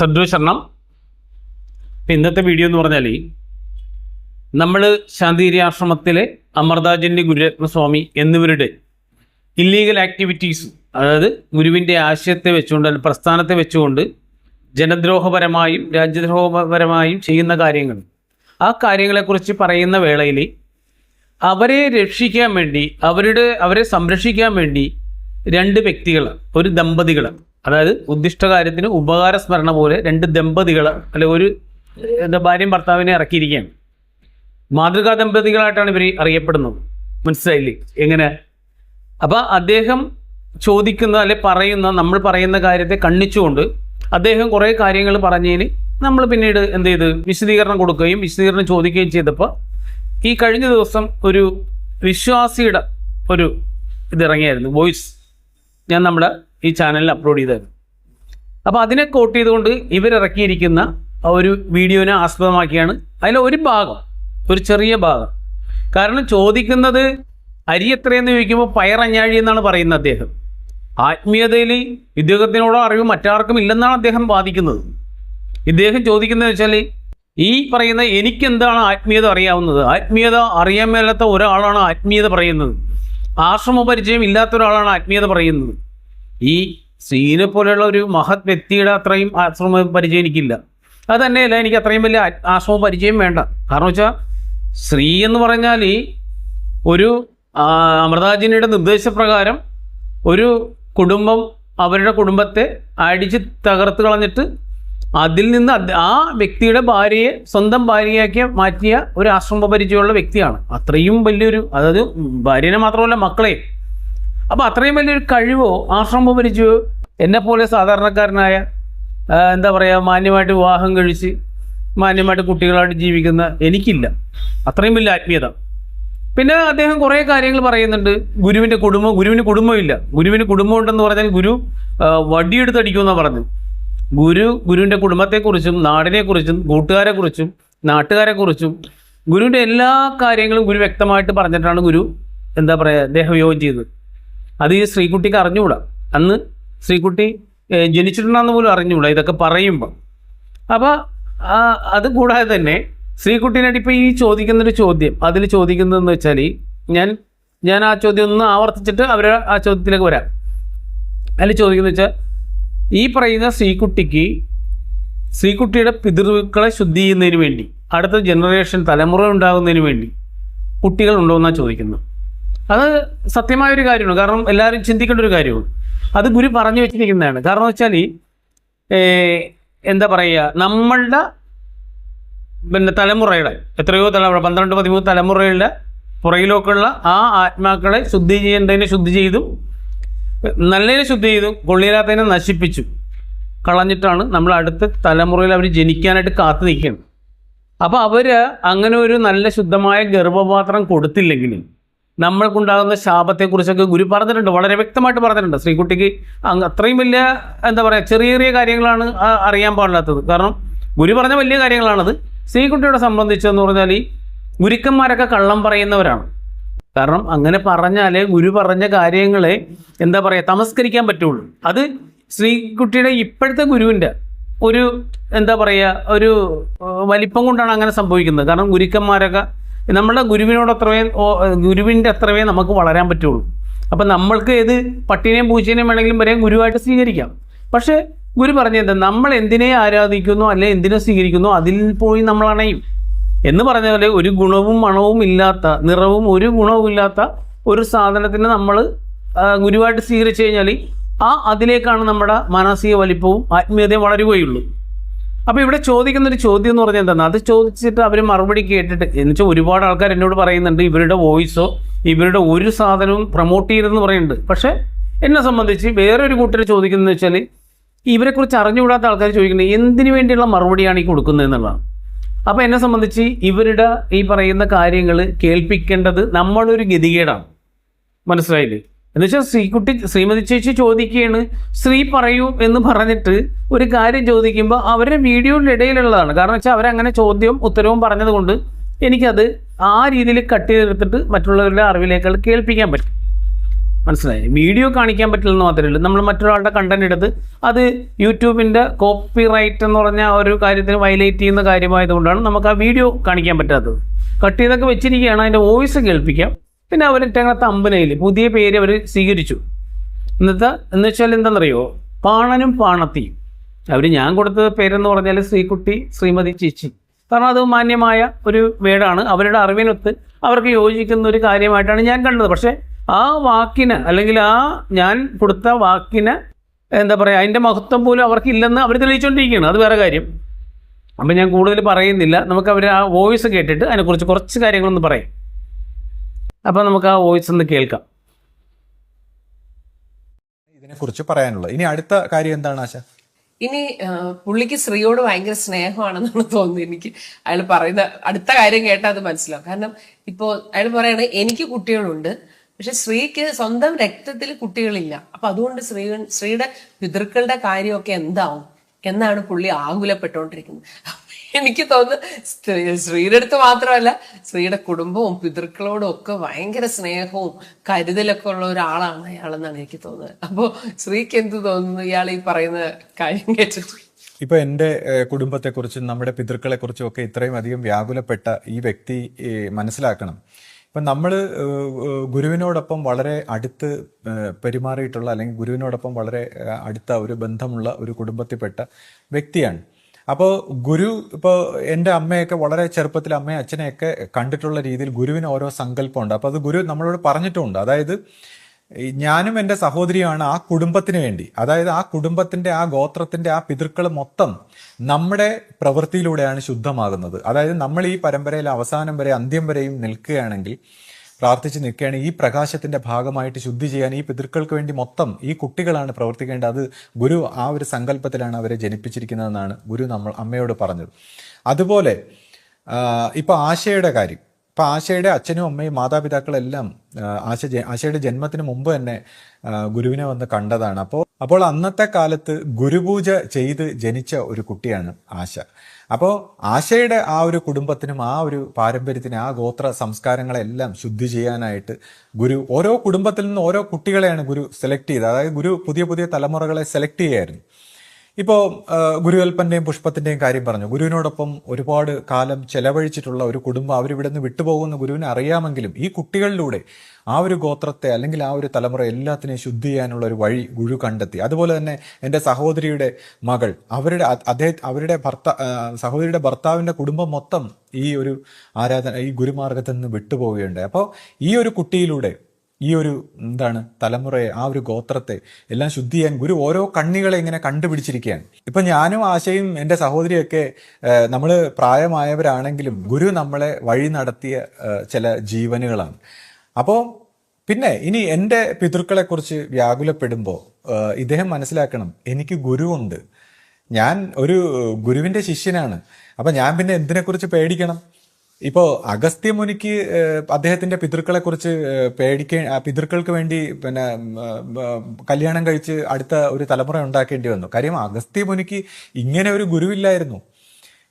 സദ്വശരണം ഇപ്പം ഇന്നത്തെ വീഡിയോ എന്ന് പറഞ്ഞാൽ നമ്മൾ ശാന്തിഗിരി ആശ്രമത്തിലെ അമൃതാജന്യ ഗുരുരത്നസ്വാമി എന്നിവരുടെ ഇല്ലീഗൽ ആക്ടിവിറ്റീസ് അതായത് ഗുരുവിന്റെ ആശയത്തെ വെച്ചുകൊണ്ട് അല്ലെങ്കിൽ പ്രസ്ഥാനത്തെ വെച്ചുകൊണ്ട് ജനദ്രോഹപരമായും രാജ്യദ്രോഹപരമായും ചെയ്യുന്ന കാര്യങ്ങൾ. ആ കാര്യങ്ങളെക്കുറിച്ച് പറയുന്ന വേളയിൽ അവരെ രക്ഷിക്കാൻ വേണ്ടി അവരുടെ അവരെ സംരക്ഷിക്കാൻ വേണ്ടി രണ്ട് വ്യക്തികൾ ഒരു ദമ്പതികൾ അതായത് ഉദ്ദിഷ്ട കാര്യത്തിന് ഉപകാര സ്മരണ പോലെ രണ്ട് ദമ്പതികൾ അല്ലെ ഒരു എന്താ ഭാര്യയും ഭർത്താവിനെ ഇറക്കിയിരിക്കുകയാണ്. മാതൃകാ ദമ്പതികളായിട്ടാണ് ഇവർ അറിയപ്പെടുന്നത്. മനസ്സിലായില്ലേ? എങ്ങനെ? അപ്പോൾ അദ്ദേഹം ചോദിക്കുന്ന അല്ലെ പറയുന്ന നമ്മൾ പറയുന്ന കാര്യത്തെ കണ്ണിച്ചുകൊണ്ട് അദ്ദേഹം കുറേ കാര്യങ്ങൾ പറഞ്ഞതിന് നമ്മൾ പിന്നീട് എന്ത് ചെയ്ത്? വിശദീകരണം കൊടുക്കുകയും വിശദീകരണം ചോദിക്കുകയും ചെയ്തപ്പോൾ ഈ കഴിഞ്ഞ ദിവസം ഒരു വിശ്വാസിയുടെ ഒരു ഇതിറങ്ങിയായിരുന്നു വോയിസ്. ഞാൻ നമ്മുടെ ഈ ചാനലിൽ അപ്ലോഡ് ചെയ്തായിരുന്നു അപ്പോൾ അതിനെ കോട്ട് ചെയ്തുകൊണ്ട് ഇവരിറക്കിയിരിക്കുന്ന ഒരു വീഡിയോനെ ആസ്പദമാക്കിയാണ് അതിലെ ഒരു ഭാഗം ഒരു ചെറിയ ഭാഗം. കാരണം ചോദിക്കുന്നത് അരി എത്രയെന്ന് ചോദിക്കുമ്പോൾ പയറഞ്ഞാഴി എന്നാണ് പറയുന്നത് അദ്ദേഹം. ആത്മീയതയിൽ ഇദ്ദേഹത്തിനോടോ അറിവ് മറ്റാർക്കും ഇല്ലെന്നാണ് അദ്ദേഹം വാദിക്കുന്നത്. ഇദ്ദേഹം ചോദിക്കുന്നത് വെച്ചാൽ ഈ പറയുന്ന എനിക്കെന്താണ് ആത്മീയത അറിയാവുന്നത്? ആത്മീയത അറിയാൻ മേലാത്ത ഒരാളാണ് ആത്മീയത പറയുന്നത്. ആശ്രമ പരിചയം ഇല്ലാത്ത ഒരാളാണ് ആത്മീയത പറയുന്നത്. ഈ സീനെ പോലെയുള്ള ഒരു മഹത് വ്യക്തിയുടെ അത്രയും ആശ്രമ പരിചയം എനിക്കില്ല അത് തന്നെയല്ല എനിക്ക് അത്രയും വലിയ ആശ്രമ പരിചയം വേണ്ട. കാരണം വെച്ചാൽ ശ്രീ എന്ന് പറഞ്ഞാൽ ഒരു ആ, അമൃതാജിനിയുടെ നിർദ്ദേശപ്രകാരം ഒരു കുടുംബം അവരുടെ കുടുംബത്തെ അടിച്ച് തകർത്ത് കളഞ്ഞിട്ട് അതിൽ നിന്ന് ആ വ്യക്തിയുടെ ഭാര്യയെ സ്വന്തം ഭാര്യയാക്കി മാറ്റിയ ഒരു ആശ്രമ പരിചയമുള്ള വ്യക്തിയാണ്. അത്രയും വലിയൊരു അതായത് ഭാര്യനെ മാത്രമല്ല മക്കളെ അപ്പോൾ അത്രയും വലിയൊരു കഴിവോ ആശ്രമ പരിചയമോ എന്നെപ്പോലെ സാധാരണക്കാരനായ എന്താ പറയുക മാന്യമായിട്ട് വിവാഹം കഴിച്ച് മാന്യമായിട്ട് കുട്ടികളായിട്ട് ജീവിക്കുന്ന എനിക്കില്ല. അത്രയും വലിയ ആത്മീയത. പിന്നെ അദ്ദേഹം കുറേ കാര്യങ്ങൾ പറയുന്നുണ്ട്. ഗുരുവിന്റെ കുടുംബം ഗുരുവിന് കുടുംബമില്ല. ഗുരുവിന് കുടുംബം ഉണ്ടെന്ന് പറഞ്ഞാൽ ഗുരു വടിയെടുത്തടിക്കുമെന്നാണ് പറഞ്ഞു ഗുരു ഗുരുവിന്റെ കുടുംബത്തെക്കുറിച്ചും നാടിനെക്കുറിച്ചും കൂട്ടുകാരെക്കുറിച്ചും നാട്ടുകാരെക്കുറിച്ചും ഗുരുവിന്റെ എല്ലാ കാര്യങ്ങളും ഗുരു വ്യക്തമായിട്ട് പറഞ്ഞിട്ടാണ് ഗുരു എന്താ പറയുക ദേഹവിയോഗം ചെയ്തത്. അത് ഈ ശ്രീകുട്ടിക്ക് അറിഞ്ഞുകൂടാ. അന്ന് ശ്രീകുട്ടി ജനിച്ചിട്ടുണ്ടെന്ന് പോലും അറിഞ്ഞുകൂടാ. ഇതൊക്കെ പറയുമ്പോൾ അപ്പോൾ അത് കൂടാതെ തന്നെ ശ്രീകുട്ടീനായിട്ട് ഇപ്പോൾ ഈ ചോദിക്കുന്നൊരു ചോദ്യം. അതിൽ ചോദിക്കുന്നതെന്ന് വെച്ചാൽ ഞാൻ ഞാൻ ആ ചോദ്യം ഒന്ന് ആവർത്തിച്ചിട്ട് അവർ ആ ചോദ്യത്തിലേക്ക് വരാം. അതിൽ ചോദിക്കുന്നത് വെച്ചാൽ ഈ പറയുന്ന ശ്രീകുട്ടിക്ക് ശ്രീകുട്ടിയുടെ പിതൃക്കളെ ശുദ്ധി ചെയ്യുന്നതിന് വേണ്ടി അടുത്ത ജനറേഷൻ തലമുറ ഉണ്ടാകുന്നതിന് വേണ്ടി കുട്ടികൾ ഉണ്ടോ എന്നാണ് ചോദിക്കുന്നത്. അത് സത്യമായ ഒരു കാര്യമാണ്. കാരണം എല്ലാവരും ചിന്തിക്കേണ്ട ഒരു കാര്യമാണ്. അത് ഗുരു പറഞ്ഞു വെച്ചിരിക്കുന്നതാണ്. കാരണം വെച്ചാൽ എന്താ പറയുക നമ്മളുടെ പിന്നെ തലമുറയുടെ എത്രയോ തലമുറ പന്ത്രണ്ട് പതിമൂന്ന് തലമുറയുടെ പുറകിലേക്കുള്ള ആ ആത്മാക്കളെ ശുദ്ധി ചെയ്യേണ്ടതിനെ ശുദ്ധി ചെയ്തും നല്ലതിനെ ശുദ്ധി ചെയ്തും കൊള്ളിയില്ലാത്തതിനെ നശിപ്പിച്ചു കളഞ്ഞിട്ടാണ് നമ്മൾ അടുത്ത തലമുറയിൽ അവർ ജനിക്കാനായിട്ട് കാത്തു നിൽക്കുന്നത്. അപ്പോൾ അവർ അങ്ങനെ ഒരു നല്ല ശുദ്ധമായ ഗർഭപാത്രം കൊടുത്തില്ലെങ്കിൽ നമ്മൾക്കുണ്ടാകുന്ന ശാപത്തെക്കുറിച്ചൊക്കെ ഗുരു പറഞ്ഞിട്ടുണ്ട്. വളരെ വ്യക്തമായിട്ട് പറഞ്ഞിട്ടുണ്ട്. ശ്രീകുട്ടിക്ക് അത്രയും വലിയ എന്താ പറയുക ചെറിയ ചെറിയ കാര്യങ്ങളാണ് അറിയാൻ പാടില്ലാത്തത്. കാരണം ഗുരു പറഞ്ഞ വലിയ കാര്യങ്ങളാണത്. ശ്രീകുട്ടിയുടെ സംബന്ധിച്ചെന്ന് പറഞ്ഞാൽ ഈ ഗുരുക്കന്മാരൊക്കെ കള്ളം പറയുന്നവരാണ്. കാരണം അങ്ങനെ പറഞ്ഞാലേ ഗുരു പറഞ്ഞ കാര്യങ്ങളെ എന്താ പറയുക തമസ്കരിക്കാൻ പറ്റുള്ളൂ. അത് ശ്രീകുട്ടിയുടെ ഇപ്പോഴത്തെ ഗുരുവിന്റെ ഒരു എന്താ പറയുക ഒരു വലിപ്പം കൊണ്ടാണ് അങ്ങനെ സംഭവിക്കുന്നത്. കാരണം ഗുരുക്കന്മാരൊക്കെ നമ്മുടെ ഗുരുവിനോട് അത്രവേ ഗുരുവിന്റെ അത്രമേ നമുക്ക് വളരാൻ പറ്റുള്ളൂ. അപ്പം നമ്മൾക്ക് ഏത് പട്ടിനെയും പൂച്ചേനെയും വേണമെങ്കിലും വരെ ഗുരുവായിട്ട് സ്വീകരിക്കാം. പക്ഷേ ഗുരു പറഞ്ഞത് നമ്മൾ എന്തിനെ ആരാധിക്കുന്നു അല്ലെ എന്തിനെ സ്വീകരിക്കുന്നു അതിൽ പോയി നമ്മൾ അണയും. എന്ന് പറഞ്ഞ പോലെ ഒരു ഗുണവും മണവും ഇല്ലാത്ത നിറവും ഒരു ഗുണവും ഇല്ലാത്ത ഒരു സാധനത്തിന് നമ്മൾ ഗുരുവായിട്ട് സ്വീകരിച്ചു കഴിഞ്ഞാൽ ആ അതിലേക്കാണ് നമ്മുടെ മാനസിക വലിപ്പവും ആത്മീയതയും വളരുകയുള്ളൂ. അപ്പോൾ ഇവിടെ ചോദിക്കുന്ന ഒരു ചോദ്യം എന്ന് പറഞ്ഞാൽ എന്താണ്? അത് ചോദിച്ചിട്ട് അവർ മറുപടി കേട്ടിട്ട് എന്ന് വെച്ചാൽ ഒരുപാട് ആൾക്കാർ എന്നോട് പറയുന്നുണ്ട് ഇവരുടെ വോയിസോ ഇവരുടെ ഒരു സാധനവും പ്രൊമോട്ട് ചെയ്തെന്ന് പറയുന്നുണ്ട്. പക്ഷേ എന്നെ സംബന്ധിച്ച് വേറൊരു കൂട്ടർ ചോദിക്കുന്നത് വെച്ചാൽ ഇവരെക്കുറിച്ച് അറിഞ്ഞുകൂടാത്ത ആൾക്കാർ ചോദിക്കുന്നത് എന്തിനു വേണ്ടിയുള്ള മറുപടിയാണ് ഈ കൊടുക്കുന്നത് എന്നുള്ളതാണ്. അപ്പോൾ എന്നെ സംബന്ധിച്ച് ഇവരുടെ ഈ പറയുന്ന കാര്യങ്ങൾ കേൾപ്പിക്കേണ്ടത് നമ്മളൊരു ഗതികേടാണ്. മനസ്സിലായില്ലേ? എന്ന് വെച്ചാൽ ശ്രീകുട്ടി ശ്രീമതി ചേച്ചി ചോദിക്കുകയാണ് ശ്രീ പറയൂ എന്ന് പറഞ്ഞിട്ട് ഒരു കാര്യം ചോദിക്കുമ്പോൾ അവരുടെ വീഡിയോയുടെ ഇടയിലുള്ളതാണ് കാരണം വെച്ചാൽ അവരങ്ങനെ ചോദ്യവും ഉത്തരവും പറഞ്ഞതുകൊണ്ട് എനിക്കത് ആ രീതിയിൽ കട്ട് ചെയ്തെടുത്തിട്ട് മറ്റുള്ളവരുടെ അറിവിലേക്കാൾ കേൾപ്പിക്കാൻ പറ്റും. മനസ്സിലായി? വീഡിയോ കാണിക്കാൻ പറ്റില്ലെന്ന് മാത്രമേ ഉള്ളൂ. നമ്മൾ മറ്റൊരാളുടെ കണ്ടന്റ് എടുത്ത് അത് യൂട്യൂബിന്റെ കോപ്പി റൈറ്റ് എന്ന് പറഞ്ഞ ഒരു കാര്യത്തിന് വയലേറ്റ് ചെയ്യുന്ന കാര്യമായതുകൊണ്ടാണ് നമുക്ക് ആ വീഡിയോ കാണിക്കാൻ പറ്റാത്തത്. കട്ട് ചെയ്തൊക്കെ വെച്ചിരിക്കുകയാണ്. അതിന്റെ വോയിസ് കേൾപ്പിക്കാം. പിന്നെ അവർ ഇട്ടങ്ങനത്തെ അമ്പനയിൽ പുതിയ പേര് അവർ സ്വീകരിച്ചു. എന്നിട്ട് എന്ന് വെച്ചാൽ എന്താണെന്നറിയോ? പാണനും പാണത്തിയും. അവർ ഞാൻ കൊടുത്ത പേരെന്ന് പറഞ്ഞാൽ ശ്രീകുട്ടി ശ്രീമതി ചേച്ചി. കാരണം അത് മാന്യമായ ഒരു വേടാണ്. അവരുടെ അറിവിനൊത്ത് അവർക്ക് യോജിക്കുന്ന ഒരു കാര്യമായിട്ടാണ് ഞാൻ കണ്ടത്. പക്ഷേ ആ വാക്കിന് അല്ലെങ്കിൽ ആ ഞാൻ കൊടുത്ത വാക്കിന് എന്താ പറയുക അതിന്റെ മഹത്വം പോലും അവർക്ക് ഇല്ലെന്ന് അവർ തെളിയിച്ചുകൊണ്ടിരിക്കുകയാണ് അത് വേറെ കാര്യം. അപ്പം ഞാൻ കൂടുതൽ പറയുന്നില്ല. നമുക്ക് അവർ ആ വോയിസ് കേട്ടിട്ട് അതിനെക്കുറിച്ച് കുറച്ച് കാര്യങ്ങളൊന്ന് പറയാം. അപ്പോൾ നമുക്ക് ആ വോയിസ് ഒന്ന് കേൾക്കാം. ഇതിനെക്കുറിച്ച് പറയാനുള്ളത്. ഇനി അടുത്ത കാര്യം എന്താണ് ആശ? ഇനി പുള്ളിക്ക് സ്ത്രീയോട് ഭയങ്കര സ്നേഹമാണെന്നാണ് തോന്നുന്നത് എനിക്ക്. അയാൾ പറയുന്ന അടുത്ത കാര്യം കേട്ടാൽ അത് മനസ്സിലാവും. കാരണം ഇപ്പോൾ അയാൾ പറയുന്നത് എനിക്ക് കുട്ടികളുണ്ട്. പക്ഷെ സ്ത്രീക്ക് സ്വന്തം രക്തത്തിൽ കുട്ടികളില്ല. അപ്പൊ അതുകൊണ്ട് സ്ത്രീ സ്ത്രീയുടെ പിതൃക്കളുടെ കാര്യമൊക്കെ എന്താവും? എന്നാണ് പുള്ളി ആകുലപ്പെട്ടുകൊണ്ടിരിക്കുന്നത്. എനിക്ക് തോന്നുന്നു ശ്രീയുടെ അടുത്ത് മാത്രമല്ല ശ്രീയുടെ കുടുംബവും പിതൃക്കളോടും ഒക്കെ ഭയങ്കര സ്നേഹവും കരുതലൊക്കെ ഉള്ള ഒരാളാണ് അയാളെന്നാണ് എനിക്ക് തോന്നുന്നത്. അപ്പോൾ ശ്രീക്ക് എന്ത് തോന്നുന്നു? ഇയാൾ ഈ പറയുന്ന കാര്യം കേട്ടിട്ട്. ഇപ്പൊ എന്റെ കുടുംബത്തെക്കുറിച്ചും നമ്മുടെ പിതൃക്കളെക്കുറിച്ചും ഒക്കെ ഇത്രയും അധികം വ്യാകുലപ്പെട്ട ഈ വ്യക്തി മനസ്സിലാക്കണം. ഇപ്പം നമ്മൾ ഗുരുവിനോടൊപ്പം വളരെ അടുത്ത് പെരുമാറിയിട്ടുള്ള അല്ലെങ്കിൽ ഗുരുവിനോടൊപ്പം വളരെ അടുത്ത ഒരു ബന്ധമുള്ള ഒരു കുടുംബത്തിൽപ്പെട്ട വ്യക്തിയാണ്. അപ്പോൾ ഗുരു ഇപ്പോൾ എന്റെ അമ്മയൊക്കെ വളരെ ചെറുപ്പത്തിൽ അമ്മയും അച്ഛനെയൊക്കെ കണ്ടിട്ടുള്ള രീതിയിൽ ഗുരുവിന് ഓരോ സങ്കല്പമുണ്ട്. അപ്പോൾ അത് ഗുരു നമ്മളോട് പറഞ്ഞിട്ടുമുണ്ട് അതായത് ഞാനും എന്റെ സഹോദരിയാണ് ആ കുടുംബത്തിന് വേണ്ടി. അതായത് ആ കുടുംബത്തിന്റെ ആ ഗോത്രത്തിന്റെ ആ പിതൃക്കൾ മൊത്തം നമ്മുടെ പ്രവൃത്തിയിലൂടെയാണ് ശുദ്ധമാകുന്നത്. അതായത് നമ്മൾ ഈ പരമ്പരയിൽ അവസാനം വരെ അന്ത്യം വരെയും നിൽക്കുകയാണെങ്കിൽ പ്രാർത്ഥിച്ച് നിൽക്കുകയാണ്. ഈ പ്രകാശത്തിന്റെ ഭാഗമായിട്ട് ശുദ്ധി ചെയ്യാൻ ഈ പിതൃക്കൾക്ക് വേണ്ടി മൊത്തം ഈ കുട്ടികളാണ് പ്രവർത്തിക്കേണ്ടത്. അത് ഗുരു ആ ഒരു സങ്കല്പത്തിലാണ് അവരെ ജനിപ്പിച്ചിരിക്കുന്നതെന്നാണ് ഗുരു നമ്മൾ അമ്മയോട് പറഞ്ഞത്. അതുപോലെ ഇപ്പോൾ ഇപ്പൊ ആശയുടെ കാര്യം. ഇപ്പൊ ആശയുടെ അച്ഛനും അമ്മയും മാതാപിതാക്കളെല്ലാം ആശ ആശയുടെ ജന്മത്തിന് മുമ്പ് തന്നെ ഗുരുവിനെ വന്ന് കണ്ടതാണ്. അപ്പോൾ അപ്പോൾ അന്നത്തെ കാലത്ത് ഗുരുപൂജ ചെയ്ത് ജനിച്ച ഒരു കുട്ടിയാണ് ആശ. അപ്പോൾ ആശയുടെ ആ ഒരു കുടുംബത്തിനും ആ ഒരു പാരമ്പര്യത്തിനും ആ ഗോത്ര സംസ്കാരങ്ങളെല്ലാം ശുദ്ധി ചെയ്യാനായിട്ട് ഗുരു ഓരോ കുടുംബത്തിൽ നിന്ന് ഓരോ കുട്ടികളെയാണ് ഗുരു സെലക്ട് ചെയ്തത്. അതായത് ഗുരു പുതിയ പുതിയ തലമുറകളെ സെലക്ട് ചെയ്യായിരുന്നു. ഇപ്പോൾ ഗുരുവൽപ്പന്റെയും പുഷ്പത്തിന്റെയും കാര്യം പറഞ്ഞു. ഗുരുവിനോടൊപ്പം ഒരുപാട് കാലം ചെലവഴിച്ചിട്ടുള്ള ഒരു കുടുംബം അവരിവിടെ നിന്ന് വിട്ടുപോകുന്ന ഗുരുവിനെ അറിയാമെങ്കിലും ഈ കുട്ടികളിലൂടെ ആ ഒരു ഗോത്രത്തെ അല്ലെങ്കിൽ ആ ഒരു തലമുറ എല്ലാത്തിനെയും ശുദ്ധി ചെയ്യാനുള്ള ഒരു വഴി ഗുരു കണ്ടെത്തി. അതുപോലെ തന്നെ എന്റെ സഹോദരിയുടെ മകൾ അവരുടെ അദ്ദേഹ അവരുടെ ഭർത്ത സഹോദരിയുടെ ഭർത്താവിന്റെ കുടുംബം മൊത്തം ഈ ഒരു ആരാധന ഈ ഗുരുമാർഗത്തിൽ നിന്ന് വിട്ടുപോവുകയുണ്ടായി. അപ്പോൾ ഈ ഒരു കുട്ടിയിലൂടെ ഈ ഒരു എന്താണ് തലമുറയെ ആ ഒരു ഗോത്രത്തെ എല്ലാം ശുദ്ധി ചെയ്യാൻ ഗുരു ഓരോ കണ്ണികളെ ഇങ്ങനെ കണ്ടുപിടിച്ചിരിക്കുകയാണ്. ഇപ്പൊ ഞാനും ആശയും എന്റെ സഹോദരിയൊക്കെ നമ്മൾ പ്രായമായവരാണെങ്കിലും ഗുരു നമ്മളെ വഴി നടത്തിയ ചില ജീവനുകളാണ്. അപ്പോൾ പിന്നെ ഇനി എന്റെ പിതൃക്കളെക്കുറിച്ച് വ്യാകുലപ്പെടുമ്പോൾ ഇദ്ദേഹം മനസ്സിലാക്കണം എനിക്ക് ഗുരുവുണ്ട് ഞാൻ ഒരു ഗുരുവിന്റെ ശിഷ്യനാണ്. അപ്പം ഞാൻ പിന്നെ എന്തിനെക്കുറിച്ച് പേടിക്കണം? ഇപ്പോൾ അഗസ്ത്യ മുനിക്ക് അദ്ദേഹത്തിന്റെ പിതൃക്കളെ കുറിച്ച് പേടിക്ക പിതൃക്കൾക്ക് വേണ്ടി പിന്നെ കല്യാണം കഴിച്ച് അടുത്ത ഒരു തലമുറ ഉണ്ടാക്കേണ്ടി വന്നു. കാര്യം അഗസ്ത്യ മുനിക്ക് ഇങ്ങനെ ഒരു ഗുരുവില്ലായിരുന്നു.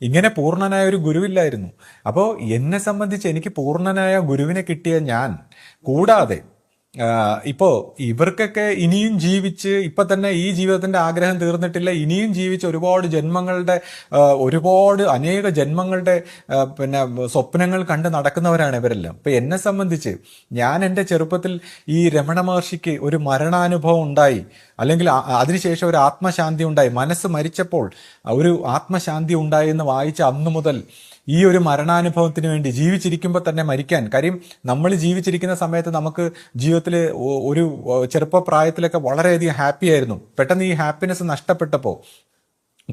ഇങ്ങനെ പൂർണനായ ഒരു ഗുരുവില്ലായിരുന്നു. അപ്പോൾ എന്നെ സംബന്ധിച്ച് എനിക്ക് പൂർണനായ ഗുരുവിനെ കിട്ടിയ ഞാൻ കൂടാതെ ഇപ്പോ ഇവർക്കൊക്കെ ഇനിയും ജീവിച്ച് ഇപ്പൊ തന്നെ ഈ ജീവിതത്തിന്റെ ആഗ്രഹം തീർന്നിട്ടില്ല. ഇനിയും ജീവിച്ച് ഒരുപാട് ജന്മങ്ങളുടെ ഒരുപാട് അനേക ജന്മങ്ങളുടെ പിന്നെ സ്വപ്നങ്ങൾ കണ്ട് നടക്കുന്നവരാണ് ഇവരെല്ലാം. ഇപ്പൊ എന്നെ സംബന്ധിച്ച് ഞാൻ എന്റെ ചെറുപ്പത്തിൽ ഈ രമണ മഹർഷിക്ക് ഒരു മരണാനുഭവം ഉണ്ടായി. അല്ലെങ്കിൽ അതിനുശേഷം ഒരു ആത്മശാന്തി ഉണ്ടായി. മനസ്സ് മരിച്ചപ്പോൾ ഒരു ആത്മശാന്തി ഉണ്ടായി എന്ന് വായിച്ച അന്നു മുതൽ ഈ ഒരു മരണാനുഭവത്തിന് വേണ്ടി ജീവിച്ചിരിക്കുമ്പോൾ തന്നെ മരിക്കാൻ. കാര്യം നമ്മൾ ജീവിച്ചിരിക്കുന്ന സമയത്ത് നമുക്ക് ജീവിതത്തിൽ ഒരു ചെറുപ്പ പ്രായത്തിലൊക്കെ വളരെയധികം ഹാപ്പി ആയിരുന്നു. പെട്ടെന്ന് ഈ ഹാപ്പിനെസ് നഷ്ടപ്പെട്ടപ്പോൾ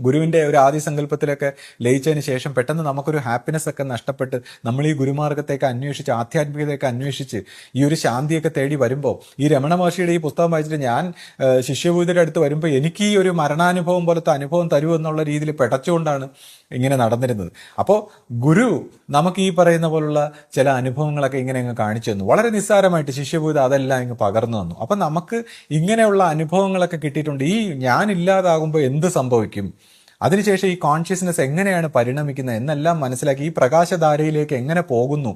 ഗുരുവിന്റെ ഒരു ആദ്യ സങ്കല്പത്തിലൊക്കെ ലയിച്ചതിന് ശേഷം പെട്ടെന്ന് നമുക്കൊരു ഹാപ്പിനെസ് ഒക്കെ നഷ്ടപ്പെട്ട് നമ്മൾ ഈ ഗുരുമാർഗത്തേക്ക് അന്വേഷിച്ച് ആധ്യാത്മികതയൊക്കെ അന്വേഷിച്ച് ഈ ഒരു ശാന്തിയൊക്കെ തേടി വരുമ്പോൾ ഈ രമണ മഹർഷിയുടെ ഈ പുസ്തകം വായിച്ചിട്ട് ഞാൻ ശിഷ്യഭൂതിയുടെ അടുത്ത് വരുമ്പോൾ എനിക്ക് ഈ ഒരു മരണാനുഭവം പോലത്തെ അനുഭവം തരൂ എന്നുള്ള രീതിയിൽ പെടച്ചുകൊണ്ടാണ് ഇങ്ങനെ നടന്നിരുന്നത്. അപ്പോൾ ഗുരു നമുക്ക് ഈ പറയുന്ന പോലുള്ള ചില അനുഭവങ്ങളൊക്കെ ഇങ്ങനെ അങ്ങ് കാണിച്ചു തന്നു. വളരെ നിസ്സാരമായിട്ട് ശിഷ്യഭൂത അതെല്ലാം ഇങ്ങ് പകർന്നു തന്നു. അപ്പം നമുക്ക് ഇങ്ങനെയുള്ള അനുഭവങ്ങളൊക്കെ കിട്ടിയിട്ടുണ്ട്. ഈ ഞാനില്ലാതാകുമ്പോൾ എന്ത് സംഭവിക്കും? അതിനുശേഷം ഈ കോൺഷ്യസ്നെസ് എങ്ങനെയാണ് പരിണമിക്കുന്നത് എന്നെല്ലാം മനസ്സിലാക്കി ഈ പ്രകാശധാരയിലേക്ക് എങ്ങനെ പോകുന്നു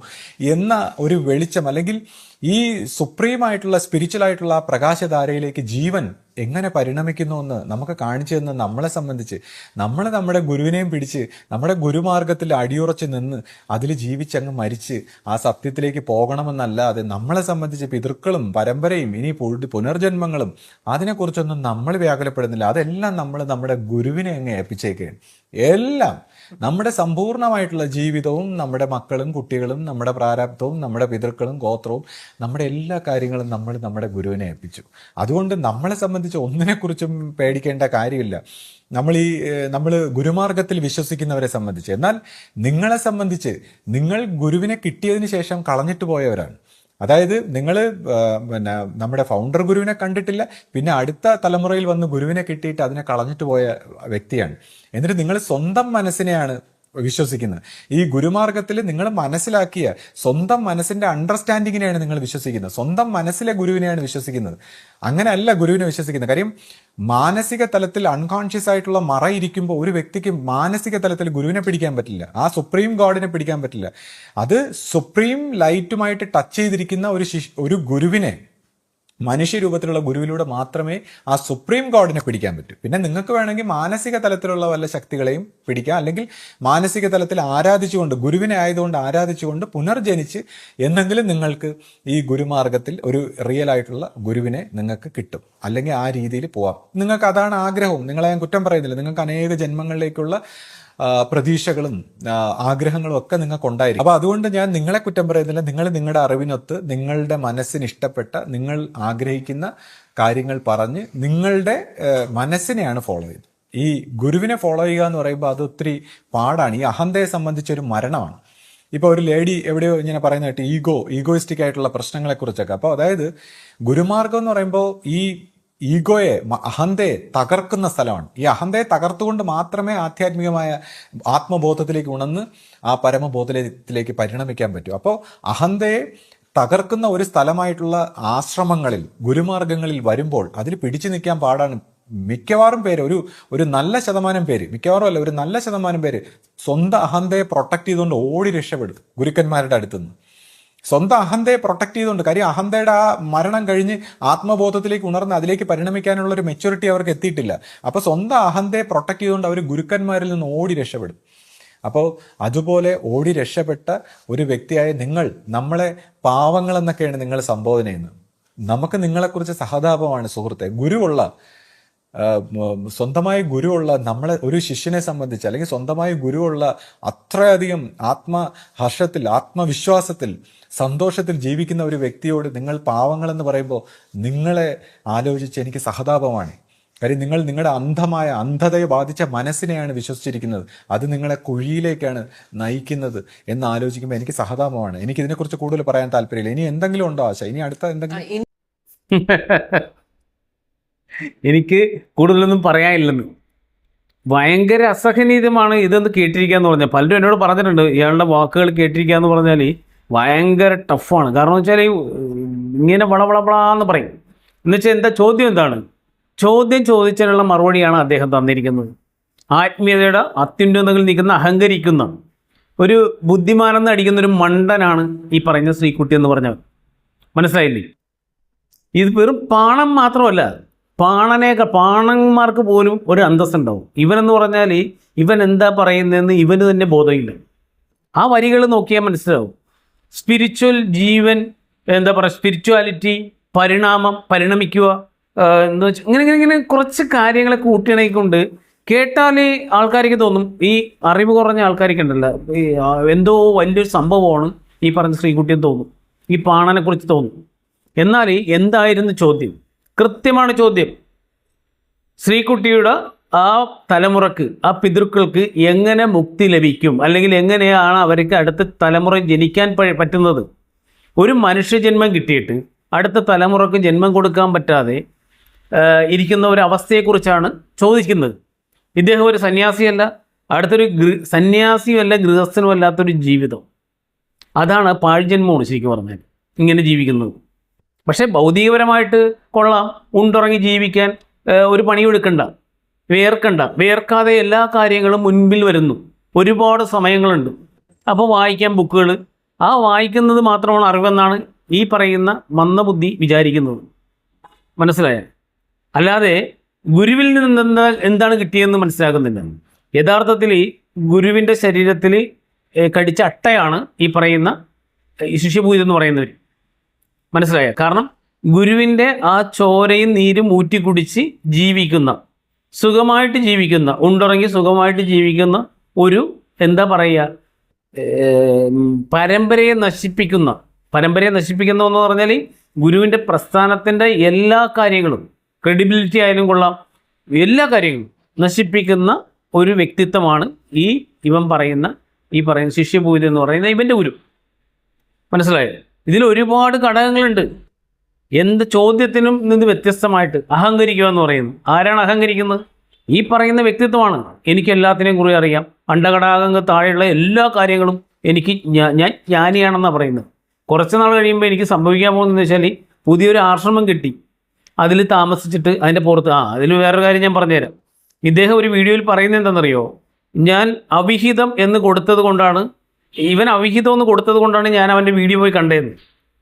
എന്ന ഒരു വെളിച്ചം അല്ലെങ്കിൽ ഈ സുപ്രീമായിട്ടുള്ള സ്പിരിച്വൽ ആയിട്ടുള്ള പ്രകാശധാരയിലേക്ക് ജീവൻ എങ്ങനെ പരിണമിക്കുന്നു എന്ന് നമുക്ക് കാണിച്ചു തന്ന നമ്മളെ സംബന്ധിച്ച് നമ്മൾ നമ്മുടെ ഗുരുവിനെയും പിടിച്ച് നമ്മുടെ ഗുരുമാർഗത്തിൽ അടിയുറച്ച് നിന്ന് അതിൽ ജീവിച്ചങ്ങ് മരിച്ച് ആ സത്യത്തിലേക്ക് പോകണമെന്നല്ലാതെ നമ്മളെ സംബന്ധിച്ച് പിതൃക്കളും പരമ്പരയും ഇനി പുനർജന്മങ്ങളും അതിനെക്കുറിച്ചൊന്നും നമ്മൾ വ്യാകുലപ്പെടുന്നില്ല. അതെല്ലാം നമ്മൾ നമ്മുടെ ഗുരുവിനെ അങ്ങ് ഏൽപ്പിച്ചേക്കുകയാണ്. എല്ലാം നമ്മുടെ സമ്പൂർണമായിട്ടുള്ള ജീവിതവും നമ്മുടെ മക്കളും കുട്ടികളും നമ്മുടെ പ്രാരാബ്ധവും നമ്മുടെ പിതൃക്കളും ഗോത്രവും നമ്മുടെ എല്ലാ കാര്യങ്ങളും നമ്മൾ നമ്മുടെ ഗുരുവിനെ ഏൽപ്പിച്ചു. അതുകൊണ്ട് നമ്മളെ സംബന്ധിച്ച് ഒന്നിനെക്കുറിച്ചും പേടിക്കേണ്ട കാര്യമില്ല. നമ്മൾ ഈ നമ്മൾ ഗുരുമാർഗത്തിൽ വിശ്വസിക്കുന്നവരെ സംബന്ധിച്ച്. എന്നാൽ നിങ്ങളെ സംബന്ധിച്ച് നിങ്ങൾ ഗുരുവിനെ കിട്ടിയതിന് ശേഷം കളഞ്ഞിട്ട് പോയവരാണ്. അതായത് നിങ്ങൾ പിന്നെ നമ്മുടെ ഫൗണ്ടർ ഗുരുവിനെ കണ്ടിട്ടില്ല പിന്നെ അടുത്ത തലമുറയിൽ വന്ന് ഗുരുവിനെ കിട്ടിയിട്ട് അതിനെ കളഞ്ഞിട്ട് പോയ വ്യക്തിയാണ്. എന്നിട്ട് നിങ്ങൾ സ്വന്തം മനസ്സിനെയാണ് വിശ്വസിക്കുന്നത്. ഈ ഗുരുമാർഗത്തിൽ നിങ്ങൾ മനസ്സിലാക്കിയ സ്വന്തം മനസ്സിന്റെ അണ്ടർസ്റ്റാൻഡിങ്ങിനെയാണ് നിങ്ങൾ വിശ്വസിക്കുന്നത്. സ്വന്തം മനസ്സിലെ ഗുരുവിനെയാണ് വിശ്വസിക്കുന്നത്. അങ്ങനെയല്ല ഗുരുവിനെ വിശ്വസിക്കുന്നത്. കാര്യം മാനസിക തലത്തിൽ അൺകോൺഷ്യസ് ആയിട്ടുള്ള മറ ഇരിക്കുമ്പോൾ ഒരു വ്യക്തിക്ക് മാനസിക തലത്തിൽ ഗുരുവിനെ പിടിക്കാൻ പറ്റില്ല. ആ സുപ്രീം ഗോഡിനെ പിടിക്കാൻ പറ്റില്ല. അത് സുപ്രീം ലൈറ്റുമായിട്ട് ടച്ച് ചെയ്തിരിക്കുന്ന ഒരു ഒരു ഗുരുവിനെ മനുഷ്യരൂപത്തിലുള്ള ഗുരുവിലൂടെ മാത്രമേ ആ സുപ്രീം ഗോഡിനെ പിടിക്കാൻ പറ്റൂ. പിന്നെ നിങ്ങൾക്ക് വേണമെങ്കിൽ മാനസിക തലത്തിലുള്ള വല്ല ശക്തികളെയും പിടിക്കാം. അല്ലെങ്കിൽ മാനസിക തലത്തിൽ ആരാധിച്ചുകൊണ്ട് ഗുരുവിനെ ആയതുകൊണ്ട് ആരാധിച്ചുകൊണ്ട് പുനർജനിച്ച് എന്നെങ്കിലും നിങ്ങൾക്ക് ഈ ഗുരുമാർഗത്തിൽ ഒരു റിയൽ ആയിട്ടുള്ള ഗുരുവിനെ നിങ്ങൾക്ക് കിട്ടും. അല്ലെങ്കിൽ ആ രീതിയിൽ പോവാം. നിങ്ങൾക്ക് അതാണ് ആഗ്രഹവും. നിങ്ങളെ ഞാൻ കുറ്റം പറയുന്നില്ല. നിങ്ങൾക്ക് അനേക ജന്മങ്ങളിലേക്കുള്ള പ്രതീക്ഷകളും ആഗ്രഹങ്ങളും ഒക്കെ നിങ്ങൾക്ക് ഉണ്ടായിരിക്കും. അപ്പൊ അതുകൊണ്ട് ഞാൻ നിങ്ങളെ കുറ്റം പറയുന്നില്ല. നിങ്ങൾ നിങ്ങളുടെ അറിവിനൊത്ത് നിങ്ങളുടെ മനസ്സിന് ഇഷ്ടപ്പെട്ട നിങ്ങൾ ആഗ്രഹിക്കുന്ന കാര്യങ്ങൾ പറഞ്ഞ് നിങ്ങളുടെ മനസ്സിനെയാണ് ഫോളോ ചെയ്യുന്നത്. ഈ ഗുരുവിനെ ഫോളോ ചെയ്യുക എന്ന് പറയുമ്പോൾ അത് ഒത്തിരി പാടാണ്. ഈ അഹന്തയെ സംബന്ധിച്ചൊരു മരണമാണ്. ഇപ്പൊ ഒരു ലേഡി എവിടെയോ ഇങ്ങനെ പറയുന്നതായിട്ട് ഈഗോ ഈഗോയിസ്റ്റിക് ആയിട്ടുള്ള പ്രശ്നങ്ങളെ കുറിച്ചൊക്കെ അപ്പോൾ അതായത് ഗുരുമാർഗം എന്ന് പറയുമ്പോൾ ഈ ഈഗോയെ അഹന്തയെ തകർക്കുന്ന സ്ഥലമാണ്. ഈ അഹന്തയെ തകർത്തുകൊണ്ട് മാത്രമേ ആധ്യാത്മികമായ ആത്മബോധത്തിലേക്ക് ഉണർന്ന് ആ പരമബോധത്തിലേക്ക് പരിണമിക്കാൻ പറ്റൂ. അപ്പോൾ അഹന്തയെ തകർക്കുന്ന ഒരു സ്ഥലമായിട്ടുള്ള ആശ്രമങ്ങളിൽ ഗുരുമാർഗങ്ങളിൽ വരുമ്പോൾ അതിൽ പിടിച്ചു നിൽക്കാൻ പാടാണ് മിക്കവാറും പേര്. ഒരു ഒരു നല്ല ശതമാനം പേര് മിക്കവാറും അല്ല ഒരു നല്ല ശതമാനം പേര് സ്വന്തം അഹന്തയെ പ്രൊട്ടക്ട് ചെയ്തുകൊണ്ട് ഓടി രക്ഷപ്പെടും ഗുരുക്കന്മാരുടെ അടുത്തുനിന്ന്. സ്വന്തം അഹന്തയെ പ്രൊട്ടക്ട് ചെയ്തുകൊണ്ട് കാര്യം അഹന്തയുടെ ആ മരണം കഴിഞ്ഞ് ആത്മബോധത്തിലേക്ക് ഉണർന്ന് അതിലേക്ക് പരിണമിക്കാനുള്ള ഒരു മെച്യൂരിറ്റി അവർക്ക് എത്തിയിട്ടില്ല. അപ്പൊ സ്വന്തം അഹന്തയെ പ്രൊട്ടക്ട് ചെയ്തുകൊണ്ട് അവർ ഗുരുക്കന്മാരിൽ നിന്ന് ഓടി രക്ഷപ്പെടും. അപ്പോൾ അതുപോലെ ഓടി രക്ഷപ്പെട്ട ഒരു വ്യക്തിയായ നിങ്ങൾ നമ്മളെ പാവങ്ങളെന്നൊക്കെയാണ് നിങ്ങൾ സംബോധന ചെയ്യുന്നത്. നമുക്ക് നിങ്ങളെക്കുറിച്ച് സഹതാപമാണ് സുഹൃത്തെ. ഗുരുവുള്ള സ്വന്തമായി ഗുരുവുള്ള നമ്മളെ ഒരു ശിഷ്യനെ സംബന്ധിച്ച് അല്ലെങ്കിൽ സ്വന്തമായി ഗുരുവുള്ള അത്രയധികം ആത്മഹർഷത്തിൽ ആത്മവിശ്വാസത്തിൽ സന്തോഷത്തിൽ ജീവിക്കുന്ന ഒരു വ്യക്തിയോട് നിങ്ങൾ പാവങ്ങളെന്ന് പറയുമ്പോൾ നിങ്ങളെ ആലോചിച്ച് എനിക്ക് സഹതാപമാണ്. കാര്യം നിങ്ങൾ നിങ്ങളുടെ അന്ധമായ അന്ധതയെ ബാധിച്ച മനസ്സിനെയാണ് വിശ്വസിച്ചിരിക്കുന്നത്. അത് നിങ്ങളെ കുഴിയിലേക്കാണ് നയിക്കുന്നത് എന്ന് ആലോചിക്കുമ്പോൾ എനിക്ക് സഹതാപമാണ്. എനിക്ക് ഇതിനെക്കുറിച്ച് കൂടുതൽ പറയാൻ താല്പര്യമില്ല. ഇനി എന്തെങ്കിലും ഉണ്ടോ ആശ? ഇനി അടുത്ത എന്തെങ്കിലും? എനിക്ക് കൂടുതലൊന്നും പറയാനില്ലെന്ന്. ഭയങ്കര അസഹനീയമാണ് ഇതൊന്ന് കേട്ടിരിക്കുക എന്ന് പറഞ്ഞാൽ. പലരും എന്നോട് പറഞ്ഞിട്ടുണ്ട് ഇയാളുടെ വാക്കുകൾ കേട്ടിരിക്കുക എന്ന് പറഞ്ഞാൽ ഭയങ്കര ടഫാണ്. കാരണം വെച്ചാൽ ഇങ്ങനെ വളവളവളാന്ന് പറയും. എന്നുവെച്ചാൽ എന്താ ചോദ്യം എന്താണ്? ചോദ്യം ചോദിച്ചതിനുള്ള മറുപടിയാണ് അദ്ദേഹം തന്നിരിക്കുന്നത്. ആത്മീയതയുടെ അത്യുന്നതങ്ങളിൽ നിൽക്കുന്ന അഹങ്കരിക്കുന്ന ഒരു ബുദ്ധിമാനെന്ന് അടിക്കുന്ന ഒരു മണ്ടനാണ് ഈ പറഞ്ഞ ശ്രീകുട്ടി എന്ന് പറഞ്ഞവൻ. മനസ്സിലായില്ലേ? ഇത് വെറും പാണം മാത്രമല്ല. പാണനേക്കാൾ പാണന്മാർക്ക് പോലും ഒരു അന്തസ്സുണ്ടാവും. ഇവനെന്ന് പറഞ്ഞാൽ ഇവൻ എന്താ പറയുന്നതെന്ന് ഇവന് തന്നെ ബോധമില്ല. ആ വരികൾ നോക്കിയാൽ മനസ്സിലാവും. സ്പിരിച്വൽ ജീവൻ എന്താ പറയുക സ്പിരിച്വാലിറ്റി പരിണാമം പരിണമിക്കുക എന്ന് വെച്ചാൽ ഇങ്ങനെ ഇങ്ങനെ ഇങ്ങനെ കുറച്ച് കാര്യങ്ങളെ കൂട്ടിയിണക്കൊണ്ട് കേട്ടാൽ ആൾക്കാർക്ക് തോന്നും ഈ അറിവ് കുറഞ്ഞ ആൾക്കാർക്ക് ഉണ്ടല്ലോ ഈ എന്തോ വലിയൊരു സംഭവമാണ് ഈ പറഞ്ഞ ശ്രീകുട്ടിയെന്ന് തോന്നും ഈ പാണനെക്കുറിച്ച് തോന്നും. എന്നാൽ എന്തായിരുന്നു ചോദ്യം? കൃത്യമാണ് ചോദ്യം. ശ്രീകുട്ടിയുടെ ആ തലമുറയ്ക്ക് ആ പിതൃക്കൾക്ക് എങ്ങനെ മുക്തി ലഭിക്കും? അല്ലെങ്കിൽ എങ്ങനെയാണ് അവർക്ക് അടുത്ത തലമുറ ജനിക്കാൻ പറ്റുന്നത്? ഒരു മനുഷ്യജന്മം കിട്ടിയിട്ട് അടുത്ത തലമുറയ്ക്ക് ജന്മം കൊടുക്കാൻ പറ്റാതെ ഇരിക്കുന്ന ഒരു അവസ്ഥയെക്കുറിച്ചാണ് ചോദിക്കുന്നത്. ഇദ്ദേഹം ഒരു സന്യാസിയല്ല. അടുത്തൊരു ഗൃ സന്യാസിയുമല്ല ഗൃഹസ്ഥനുമല്ലാത്തൊരു ജീവിതം. അതാണ് പാഴ്ജന്മമാണ് ശരിക്കും പറഞ്ഞാൽ ഇങ്ങനെ ജീവിക്കുന്നത്. പക്ഷേ ഭൗതികപരമായിട്ട് കൊള്ളാം. ഉണ്ടുറങ്ങി ജീവിക്കാൻ ഒരു പണിയെടുക്കണ്ട വേർക്കണ്ട വേർക്കാതെ എല്ലാ കാര്യങ്ങളും മുൻപിൽ വരുന്നു. ഒരുപാട് സമയങ്ങളുണ്ട്. അപ്പോൾ വായിക്കാൻ ബുക്കുകൾ ആ വായിക്കുന്നത് മാത്രമാണ് അറിവെന്നാണ് ഈ പറയുന്ന മന്ദബുദ്ധി വിചാരിക്കുന്നത്. മനസ്സിലായ? അല്ലാതെ ഗുരുവിൽ നിന്ന് എന്താ എന്താണ് കിട്ടിയതെന്ന് മനസ്സിലാക്കുന്നില്ല യഥാർത്ഥത്തിൽ ഗുരുവിന്റെ ശരീരത്തിൽ കടിച്ച അട്ടയാണ് ഈ പറയുന്ന ഈ ശിഷ്യപൂജ എന്ന് പറയുന്നവർ മനസ്സിലായ? കാരണം ഗുരുവിന്റെ ആ ചോരയും നീരും ഊറ്റി കുടിച്ച് ജീവിക്കുന്ന സുഖമായിട്ട് ജീവിക്കുന്ന ഉണ്ടുറങ്ങി സുഖമായിട്ട് ജീവിക്കുന്ന ഒരു എന്താ പറയുക പരമ്പരയെ നശിപ്പിക്കുന്ന പരമ്പരയെ നശിപ്പിക്കുന്ന എന്ന് പറഞ്ഞാൽ ഗുരുവിന്റെ പ്രസ്ഥാനത്തിന്റെ എല്ലാ കാര്യങ്ങളും ക്രെഡിബിലിറ്റി ആയാലും കൊള്ളാം എല്ലാ കാര്യങ്ങളും നശിപ്പിക്കുന്ന ഒരു വ്യക്തിത്വമാണ് ഈ ഇവൻ പറയുന്ന ഈ പറയുന്ന ശിഷ്യപൂജ എന്ന് പറയുന്ന ഇവന്റെ ഗുരു. മനസ്സിലായോ? ഇതിൽ ഒരുപാട് ഘടകങ്ങളുണ്ട്. എന്ത് ചോദ്യത്തിനും നിന്ന് വ്യത്യസ്തമായിട്ട് അഹങ്കരിക്കുക എന്ന് പറയുന്നു. ആരാണ് അഹങ്കരിക്കുന്നത്? ഈ പറയുന്ന വ്യക്തിത്വമാണ്. എനിക്ക് എല്ലാത്തിനെയും കുറിച്ച് അറിയാം. അണ്ടഘടാകങ്ങൾ താഴെയുള്ള എല്ലാ കാര്യങ്ങളും എനിക്ക് ഞാൻ ജ്ഞാനിയാണെന്നാണ് പറയുന്നത്. കുറച്ച് നാൾ കഴിയുമ്പോൾ എനിക്ക് സംഭവിക്കാൻ പോകുന്നതെന്ന് വെച്ചാൽ പുതിയൊരു ആശ്രമം കിട്ടി. അതിൽ താമസിച്ചിട്ട് അതിന്റെ പുറത്ത് ആ അതിൽ വേറൊരു കാര്യം ഞാൻ പറഞ്ഞുതരാം. ഇദ്ദേഹം ഒരു വീഡിയോയിൽ പറയുന്നത് എന്താണെന്നറിയോ? ഞാൻ അവിഹിതം എന്ന് കൊടുത്തത് കൊണ്ടാണ് ഇവൻ അവിഹിതമൊന്ന് കൊടുത്തത് കൊണ്ടാണ് ഞാൻ അവന്റെ വീഡിയോ പോയി കണ്ടതെന്ന്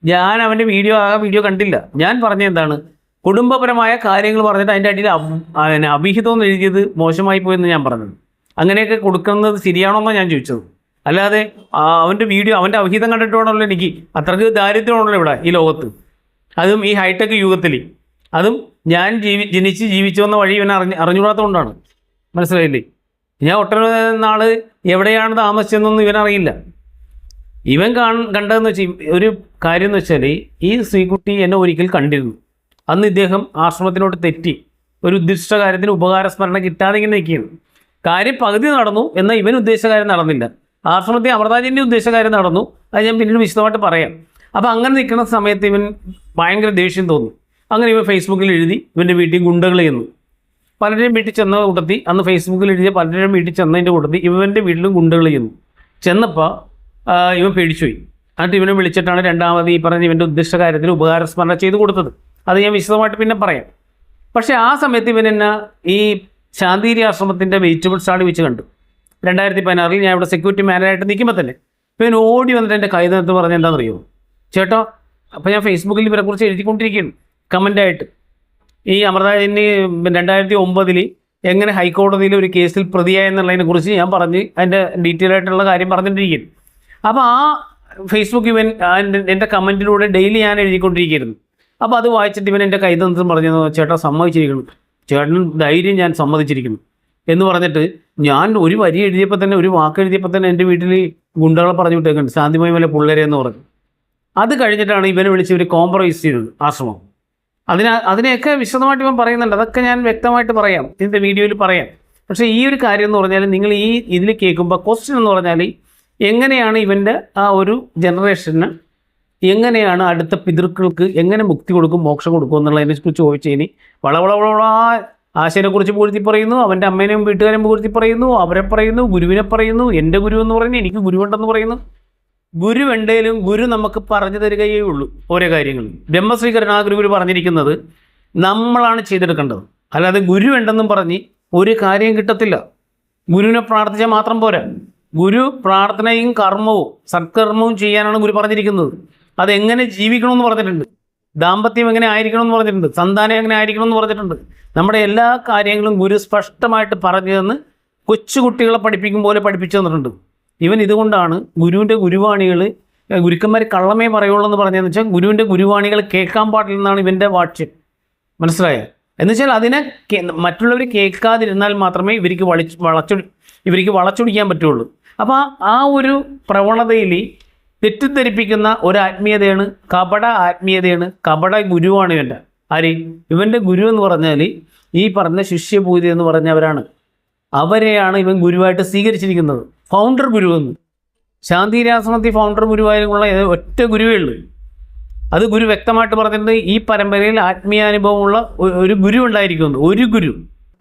ഞാൻ അവന്റെ വീഡിയോ ആ വീഡിയോ കണ്ടില്ല. ഞാൻ പറഞ്ഞ എന്താണ്? കുടുംബപരമായ കാര്യങ്ങൾ പറഞ്ഞിട്ട് അതിന്റെ അടിയിൽ അവ- അതിന് അവിഹിതം എന്ന് എഴുതിയത് മോശമായി പോയെന്ന് ഞാൻ പറഞ്ഞത്. അങ്ങനെയൊക്കെ കൊടുക്കുന്നത് ശരിയാണോന്നോ ഞാൻ ചോദിച്ചത്. അല്ലാതെ അവന്റെ വീഡിയോ അവന്റെ അവിഹിതം കണ്ടിട്ട് വേണമല്ലോ എനിക്ക്. അത്രയ്ക്ക് ദാരിദ്ര്യമാണല്ലോ ഇവിടെ ഈ ലോകത്ത്. അതും ഈ ഹൈടെക് യുഗത്തിൽ. അതും ഞാൻ ജീവി ജനിച്ച് ജീവിച്ചു വന്ന വഴി ഇവൻ അറിഞ്ഞ് അറിഞ്ഞുകൂടാത്തതുകൊണ്ടാണ്. മനസ്സിലായില്ലേ? ഞാൻ ഒട്ടനവധി നാൾ എവിടെയാണ് താമസിച്ചതെന്നൊന്നും ഇവനറിയില്ല. ഇവൻ കാൺ കണ്ടതെന്ന് വെച്ചാൽ ഒരു കാര്യം എന്ന് വെച്ചാൽ ഈ ശ്രീകുട്ടി എന്നെ ഒരിക്കൽ കണ്ടിരുന്നു. അന്ന് ഇദ്ദേഹം ആശ്രമത്തിനോട് തെറ്റി ഒരു ഉദ്ദിഷ്ട കാര്യത്തിന് ഉപകാരസ്മരണ കിട്ടാതെ ഇങ്ങനെ നിൽക്കുകയാണ്. കാര്യം പകുതി നടന്നു എന്നാൽ ഇവൻ ഉദ്ദേശിച്ച കാര്യം നടന്നില്ല. ആശ്രമത്തിൽ അമൃതാജിന്റെ ഉദ്ദേശിച്ച കാര്യം നടന്നു. അത് ഞാൻ പിന്നീട് വിശദമായിട്ട് പറയാം. അപ്പോൾ അങ്ങനെ നിൽക്കുന്ന സമയത്ത് ഇവൻ ഭയങ്കര ദേഷ്യം തോന്നി. അങ്ങനെ ഇവൻ ഫേസ്ബുക്കിൽ എഴുതി ഇവന്റെ വീട്ടിൽ ഗുണ്ടകൾ ചെന്നു. പലരുടെയും വീട്ടിൽ ചെന്ന കൂട്ടത്തി അന്ന് ഫേസ്ബുക്കിൽ എഴുതിയ പലരുടെയും വീട്ടിൽ ചെന്നതിന്റെ കൂട്ടത്തി ഇവന്റെ വീട്ടിലും ഗുണ്ടുകൾ ചെന്നു. ചെന്നപ്പോൾ ഇവൻ പേടിച്ചുപോയി. എന്നിട്ട് ഇവനെ വിളിച്ചിട്ടാണ് രണ്ടാമത് ഈ പറഞ്ഞ ഇവന്റെ ഉദ്ദേശ കാര്യത്തിന് ഉപകാരസ്മരണ ചെയ്ത് കൊടുത്തത്. അത് ഞാൻ വിശദമായിട്ട് പിന്നെ പറയാം. പക്ഷേ ആ സമയത്ത് ഇവൻ എന്നെ ഈ ശാന്തിരി ആശ്രമത്തിന്റെ വെജിറ്റബിൾ സ്റ്റാൾ വെച്ച് കണ്ടു. രണ്ടായിരത്തി പതിനാറിൽ ഞാൻ ഇവിടെ സെക്യൂരിറ്റി മാനേജറായിട്ട് നിൽക്കുമ്പോൾ തന്നെ ഇവൻ ഓടി വന്നിട്ട് എന്റെ കൈ നിർത്ത് എന്താണെന്ന് എന്താണെന്നറിയോ ചേട്ടോ അപ്പോൾ ഞാൻ ഫേസ്ബുക്കിൽ ഇവരെക്കുറിച്ച് എഴുതിക്കൊണ്ടിരിക്കുകയാണ് കമന്റായിട്ട് ഈ അമൃതാജിന് രണ്ടായിരത്തി ഒമ്പതിൽ എങ്ങനെ ഹൈക്കോടതിയിൽ ഒരു കേസിൽ പ്രതിയായ എന്നുള്ളതിനെ കുറിച്ച് ഞാൻ പറഞ്ഞ് അതിന്റെ ഡീറ്റെയിൽ ആയിട്ടുള്ള കാര്യം പറഞ്ഞിട്ടിരിക്കും അപ്പോൾ ആ ഫേസ്ബുക്ക് ഇവൻ എന്റെ- കമന്റിലൂടെ ഡെയിലി ഞാൻ എഴുതിക്കൊണ്ടിരിക്കുന്നു. അപ്പോൾ അത് വായിച്ചിട്ട് ഇവൻ എന്റെ കൈ തന്നിട്ട് പറഞ്ഞു ചേട്ടാ സമ്മതിച്ചിരിക്കുന്നു. ചേട്ടൻ ധൈര്യം ഞാൻ സമ്മതിച്ചിരിക്കുന്നു. എന്ന് പറഞ്ഞിട്ട് ഞാൻ ഒരു വരി എഴുതിയപ്പോൾ തന്നെ ഒരു വാക്ക് എഴുതിയപ്പോൾ തന്നെ എന്റെ വീട്ടിൽ ഗുണ്ടകളെ പറഞ്ഞു വിട്ടേക്കുന്നുണ്ട്. ശാന്തിമയ വല്ല പിള്ളേരെ എന്ന് പറഞ്ഞു. അത് കഴിഞ്ഞിട്ടാണ് ഇവനെ വിളിച്ച് ഇവർ കോംപ്രമൈസ് ചെയ്തത് ആശ്രമം. അതിന് അതിനെയൊക്കെ വിശദമായിട്ട് ഇവൻ പറയുന്നുണ്ട്. അതൊക്കെ ഞാൻ വ്യക്തമായിട്ട് പറയാം. ഇതിന്റെ വീഡിയോയിൽ പറയാം. പക്ഷേ ഈ ഒരു കാര്യം എന്ന് പറഞ്ഞാൽ നിങ്ങൾ ഈ ഇതിൽ കേൾക്കുമ്പോൾ ക്വസ്റ്റ്യൻ എന്ന് പറഞ്ഞാൽ എങ്ങനെയാണ് ഇവന്റെ ആ ഒരു ജനറേഷന് എങ്ങനെയാണ് അടുത്ത പിതൃക്കൾക്ക് എങ്ങനെ മുക്തി കൊടുക്കും മോക്ഷം കൊടുക്കും എന്നുള്ളതിനെ കുറിച്ച് ചോദിച്ചു വളവളവളവളാ വളവളവള ആശയനെക്കുറിച്ച് പൂഴ്ത്തി പറയുന്നു അവന്റെ അമ്മേനെയും വീട്ടുകാരെയും പൂഴ്ത്തി പറയുന്നു അവരെ പറയുന്നു ഗുരുവിനെ പറയുന്നു എന്റെ ഗുരു എന്ന് പറയുന്നു എനിക്ക് ഗുരുവുണ്ടെന്ന് പറയുന്നു. ഗുരു ഉണ്ടെങ്കിലും ഗുരു നമുക്ക് പറഞ്ഞു തരികയേ ഉള്ളൂ ഓരോ കാര്യങ്ങൾ. ബ്രഹ്മസ്വീകരൻ ആ ഗുരു പറഞ്ഞിരിക്കുന്നത് നമ്മളാണ് ചെയ്തെടുക്കേണ്ടത്. അല്ലാതെ ഗുരു ഉണ്ടെന്നും പറഞ്ഞ് ഒരു കാര്യം കിട്ടത്തില്ല. ഗുരുവിനെ പ്രാർത്ഥിച്ചാൽ മാത്രം പോരാ. ഗുരു പ്രാർത്ഥനയും കർമ്മവും സത്കർമ്മവും ചെയ്യാനാണ് ഗുരു പറഞ്ഞിരിക്കുന്നത്. അതെങ്ങനെ ജീവിക്കണമെന്ന് പറഞ്ഞിട്ടുണ്ട്. ദാമ്പത്യം എങ്ങനെ ആയിരിക്കണമെന്ന് പറഞ്ഞിട്ടുണ്ട്. സന്താനം എങ്ങനെ ആയിരിക്കണമെന്ന് പറഞ്ഞിട്ടുണ്ട്. നമ്മുടെ എല്ലാ കാര്യങ്ങളും ഗുരു സ്പഷ്ടമായിട്ട് പറഞ്ഞു തന്ന് കൊച്ചുകുട്ടികളെ പഠിപ്പിക്കും പോലെ പഠിപ്പിച്ചു തന്നിട്ടുണ്ട്. ഇവൻ ഇതുകൊണ്ടാണ് ഗുരുവിന്റെ ഗുരുവാണികൾ ഗുരുക്കന്മാർ കള്ളമേ പറയുള്ളൂ എന്ന് പറഞ്ഞതെന്ന് വെച്ചാൽ ഗുരുവിന്റെ ഗുരുവാണികൾ കേൾക്കാൻ പാടില്ലെന്നാണ് ഇവന്റെ വാക്യം മനസ്സിലായോ? എന്ന് വെച്ചാൽ അതിനെ മറ്റുള്ളവർ കേൾക്കാതിരുന്നാൽ മാത്രമേ ഇവർക്ക് വളിച്ച് വളച്ചു ഇവർക്ക് വളച്ചൊടിക്കാൻ പറ്റുള്ളൂ. അപ്പോൾ ആ ഒരു പ്രവണതയിൽ തെറ്റിദ്ധരിപ്പിക്കുന്ന ഒരു ആത്മീയതയാണ് കപട ആത്മീയതയാണ് കപട ഗുരുവാണ് ഇവന്റെ. ആര്? ഇവന്റെ ഗുരു എന്ന് പറഞ്ഞാൽ ഈ പറഞ്ഞ ശിഷ്യപൂജ എന്ന് പറഞ്ഞവരാണ്. അവരെയാണ് ഇവൻ ഗുരുവായിട്ട് സ്വീകരിച്ചിരിക്കുന്നത്. ഫൗണ്ടർ ഗുരു എന്ന്. ശാന്തിരാശ്രമത്തിൽ ഫൗണ്ടർ ഗുരുവായുള്ള ഒറ്റ ഗുരുവേ ഉള്ളൂ. അത് ഗുരു വ്യക്തമായിട്ട് പറഞ്ഞിട്ടുണ്ട് ഈ പരമ്പരയിൽ ആത്മീയാനുഭവമുള്ള ഒരു ഗുരു ഉണ്ടായിരിക്കുന്നു ഒരു ഗുരു.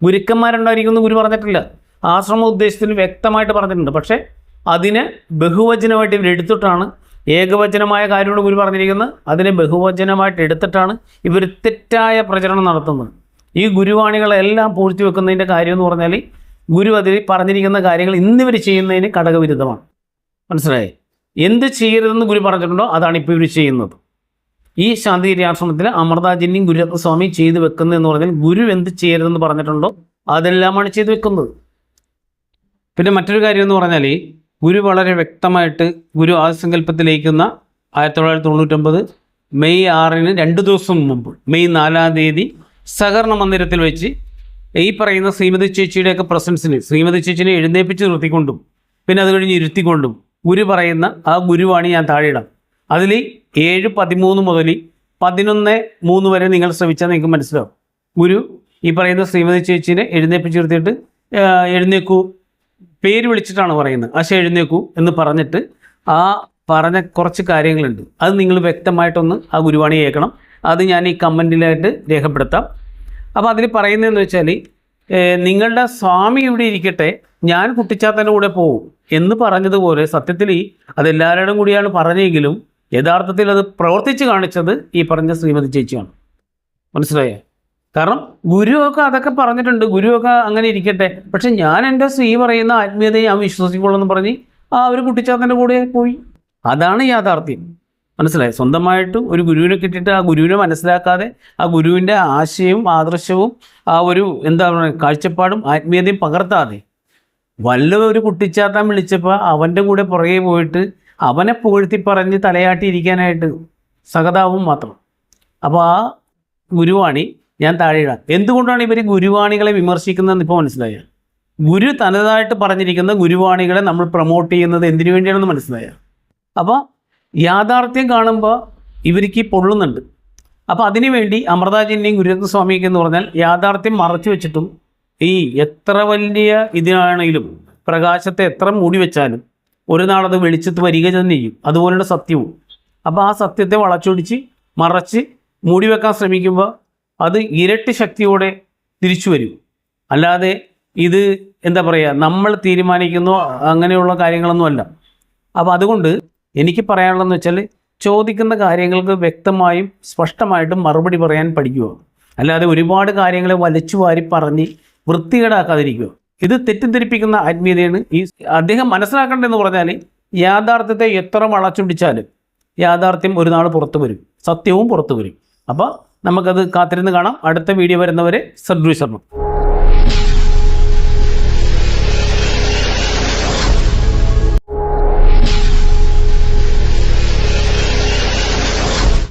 ഗുരുക്കന്മാരുണ്ടായിരിക്കുന്നു ഗുരു പറഞ്ഞിട്ടില്ല. ആശ്രമ ഉദ്ദേശത്തിൽ വ്യക്തമായിട്ട് പറഞ്ഞിട്ടുണ്ട്. പക്ഷേ അതിനെ ബഹുവചനമായിട്ട് ഇവർ എടുത്തിട്ടാണ് ഏകവചനമായ കാര്യമാണ് ഗുരു പറഞ്ഞിരിക്കുന്നത്. അതിനെ ബഹുവചനമായിട്ട് എടുത്തിട്ടാണ് ഇവർ തെറ്റായ പ്രചരണം നടത്തുന്നത്. ഈ ഗുരുവാണികളെല്ലാം പൂഴ്ത്തി വെക്കുന്നതിന്റെ കാര്യം എന്ന് പറഞ്ഞാൽ ഗുരു അതിൽ പറഞ്ഞിരിക്കുന്ന കാര്യങ്ങൾ ഇന്നിവർ ചെയ്യുന്നതിന് ഘടകവിരുദ്ധമാണ്. മനസ്സിലായി? എന്ത് ചെയ്യരുതെന്ന് ഗുരു പറഞ്ഞിട്ടുണ്ടോ അതാണ് ഇപ്പോൾ ഇവർ ചെയ്യുന്നത്. ഈ ശാന്തിഗിരിയാശ്രമത്തിൽ അമൃതാജിന്യം ഗുരുരത്നസ്വാമി ചെയ്തു വെക്കുന്നതെന്ന് പറഞ്ഞാൽ ഗുരു എന്ത് ചെയ്യരുതെന്ന് പറഞ്ഞിട്ടുണ്ടോ അതെല്ലാമാണ് ചെയ്തു വെക്കുന്നത്. പിന്നെ മറ്റൊരു കാര്യം എന്ന് പറഞ്ഞാൽ ഗുരു വളരെ വ്യക്തമായിട്ട് ഗുരു ആസങ്കല്പത്തിലേക്കുന്ന ആയിരത്തി തൊള്ളായിരത്തി തൊണ്ണൂറ്റൊമ്പത് മെയ് ആറിന് രണ്ട് ദിവസം മുമ്പ് മെയ് നാലാം തീയതി സഹകരണ മന്ദിരത്തിൽ വെച്ച് ഈ പറയുന്ന ശ്രീമതി ചേച്ചിയുടെയൊക്കെ പ്രസൻസിന് ശ്രീമതി ചേച്ചിനെ എഴുന്നേപ്പിച്ച് നിർത്തിക്കൊണ്ടും പിന്നെ അത് കഴിഞ്ഞ് ഇരുത്തിക്കൊണ്ടും ഗുരു പറയുന്ന ആ ഗുരുവാണ് ഞാൻ താഴെയിടാം അതിൽ ഏഴ് പതിമൂന്ന് മുതൽ പതിനൊന്ന് മൂന്ന് വരെ നിങ്ങൾ ശ്രമിച്ചാൽ നിങ്ങൾക്ക് മനസ്സിലാവും. ഗുരു ഈ പറയുന്ന ശ്രീമതി ചേച്ചിനെ എഴുന്നേപ്പിച്ച് നിർത്തിയിട്ട് എഴുന്നേക്കൂ പേര് വിളിച്ചിട്ടാണ് പറയുന്നത്. ആശ എഴുന്നേക്കൂ എന്ന് പറഞ്ഞിട്ട് ആ പറഞ്ഞ കുറച്ച് കാര്യങ്ങളുണ്ട്. അത് നിങ്ങൾ വ്യക്തമായിട്ടൊന്ന് ആ ഗുരുവാണി കേൾക്കണം. അത് ഞാൻ ഈ കമന്റിലായിട്ട് രേഖപ്പെടുത്താം. അപ്പോൾ അതിൽ പറയുന്നതെന്ന് വെച്ചാൽ നിങ്ങളുടെ സ്വാമി ഇവിടെ ഇരിക്കട്ടെ ഞാൻ കുട്ടിച്ചാത്തന്റെ കൂടെ പോകും എന്ന് പറഞ്ഞതുപോലെ സത്യത്തിൽ ഈ അതെല്ലാവരുടെയും കൂടിയാണ് പറഞ്ഞെങ്കിലും യഥാർത്ഥത്തിൽ അത് പ്രവർത്തിച്ച് കാണിച്ചത് ഈ പറഞ്ഞ ശ്രീമതി ചേച്ചിയാണ്. മനസ്സിലായേ? കാരണം ഗുരുവൊക്കെ അതൊക്കെ പറഞ്ഞിട്ടുണ്ട് ഗുരുവൊക്കെ അങ്ങനെ ഇരിക്കട്ടെ. പക്ഷെ ഞാൻ എന്റെ ശ്രീ പറയുന്ന ആത്മീയതയെ ഞാൻ വിശ്വസിക്കുള്ളൂ എന്ന് പറഞ്ഞ് ആ ഒരു കുട്ടിച്ചാത്തന്റെ കൂടെ പോയി. അതാണ് യാഥാർത്ഥ്യം. മനസ്സിലായി? സ്വന്തമായിട്ട് ഒരു ഗുരുവിനെ കിട്ടിയിട്ട് ആ ഗുരുവിനെ മനസ്സിലാക്കാതെ ആ ഗുരുവിന്റെ ആശയവും ആദർശവും ആ ഒരു എന്താ പറയുക കാഴ്ചപ്പാടും ആത്മീയതയും പകർത്താതെ വല്ല ഒരു കുട്ടിച്ചാത്താൻ വിളിച്ചപ്പോൾ അവന്റെ കൂടെ പുറകെ പോയിട്ട് അവനെ പുകഴ്ത്തി പറഞ്ഞ് തലയാട്ടി ഇരിക്കാനായിട്ട് സഹതാവും മാത്രം. അപ്പോൾ ആ ഗുരുവാണി ഞാൻ താഴെയിടാം എന്തുകൊണ്ടാണ് ഇവർ ഗുരുവാണികളെ വിമർശിക്കുന്നതെന്ന് ഇപ്പോൾ മനസ്സിലായ? ഗുരു തനതായിട്ട് പറഞ്ഞിരിക്കുന്ന ഗുരുവാണികളെ നമ്മൾ പ്രൊമോട്ട് ചെയ്യുന്നത് എന്തിനു വേണ്ടിയാണെന്ന് മനസ്സിലായ? അപ്പോൾ യാഥാർത്ഥ്യം കാണുമ്പോൾ ഇവർക്ക് പൊള്ളുന്നുണ്ട്. അപ്പോൾ അതിനുവേണ്ടി അമൃതാജിന്റെയും ഗുരുരത്ന സ്വാമിക്ക് എന്ന് പറഞ്ഞാൽ യാഥാർത്ഥ്യം മറച്ചു വെച്ചിട്ടും ഈ എത്ര വലിയ ഇതിനാണെങ്കിലും പ്രകാശത്തെ എത്ര മൂടി വെച്ചാലും ഒരു നാളത് വെളിച്ചത്ത് വരിക തന്നെ ചെയ്യും. അതുപോലുള്ള സത്യവും. അപ്പോൾ ആ സത്യത്തെ വളച്ചൊടിച്ച് മറച്ച് മൂടി വെക്കാൻ ശ്രമിക്കുമ്പോൾ അത് ഇരട്ടി ശക്തിയോടെ തിരിച്ചു വരും. അല്ലാതെ ഇത് എന്താ പറയുക നമ്മൾ തീരുമാനിക്കുന്നു അങ്ങനെയുള്ള കാര്യങ്ങളൊന്നുമല്ല അപ്പോൾ അതുകൊണ്ട് എനിക്ക് പറയാനുള്ളതെന്ന് വെച്ചാൽ ചോദിക്കുന്ന കാര്യങ്ങൾക്ക് വ്യക്തമായും സ്പഷ്ടമായിട്ടും മറുപടി പറയാൻ പഠിക്കുക. അല്ലാതെ ഒരുപാട് കാര്യങ്ങളെ വലിച്ചു വാരി പറഞ്ഞ് വൃത്തികേടാക്കാതിരിക്കുക. ഇത് തെറ്റിദ്ധരിപ്പിക്കുന്ന ആത്മീയതയാണ് ഈ അദ്ദേഹം മനസ്സിലാക്കേണ്ടതെന്ന് പറഞ്ഞാൽ യാഥാർത്ഥ്യത്തെ എത്ര വളച്ചുപിടിച്ചാലും യാഥാർത്ഥ്യം ഒരു നാൾ പുറത്തു വരും. സത്യവും പുറത്തു വരും. അപ്പോൾ നമുക്കത് കാത്തിരുന്ന് കാണാം. അടുത്ത വീഡിയോ വരുന്നവരെ സദ്വിശരണം